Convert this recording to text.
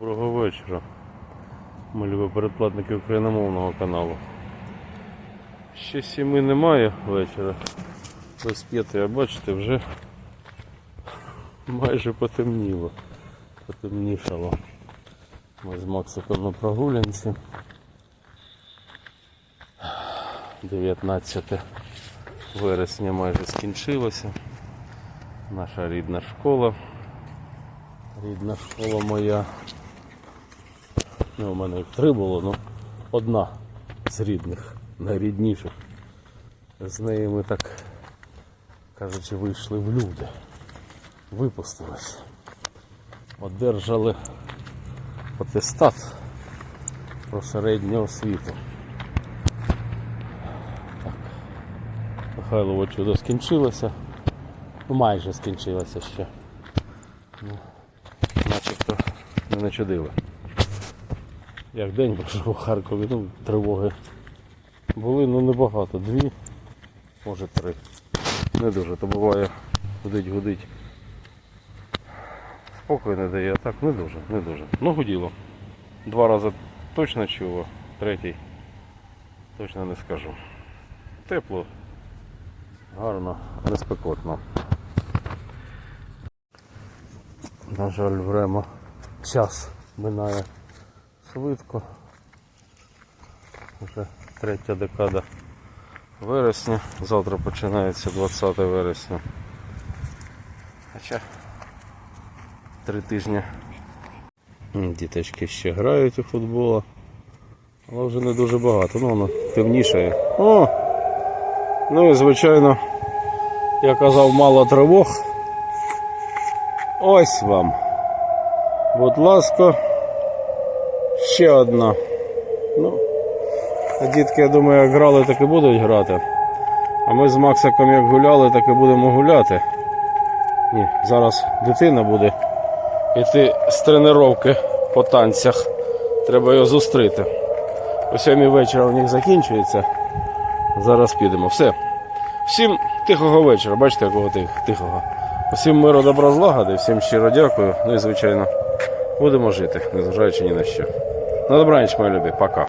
Доброго вечора. Ми любі передплатники україномовного каналу. Ще сіми немає вечора. Без п'яти, а бачите, вже майже потемніло. Потемнішало. Ми з Максиком на прогулянці. 19 вересня майже скінчилося. Наша рідна школа. Рідна школа моя. Ну, у мене їх три було, ну одна з рідних, найрідніших. З неї ми так кажучи, вийшли в люди. Випустились. Одержали атестат про середню освіту. Так. Михайлово чудо скінчилося. Ну, майже скінчилося ще. Ну, начебто не начудили. Як день пройшов у Харкові, ну, тривоги були, ну небагато. Дві, може три. Не дуже, то буває гудить, гудить. Спокою не дає, а так не дуже, не дуже. Ну гуділо. Два рази точно чув, а третій точно не скажу. Тепло, гарно, не спекотно. На жаль, время, час минає швидко. Вже третя декада вересня. Завтра починається 20 вересня. Хоча три тижні діточки ще грають у футбол. Але вже не дуже багато. Ну воно темнішає. О! Ну і звичайно, я казав мало тривог. Ось вам. Будь ласка, ще одна. Ну, а дітки, я думаю, як грали, так і будуть грати. А ми з Максиком як гуляли, так і будемо гуляти. Ні, зараз дитина буде йти з тренування по танцях. Треба його зустріти. О сьомій вечора у них закінчується. Зараз підемо. Все. Всім тихого вечора. Бачите, якого тихого. Усім миру добра злагоди, всім щиро дякую. Ну і звичайно, будемо жити, незважаючи ні на що. На добраніч, мої любі, пока.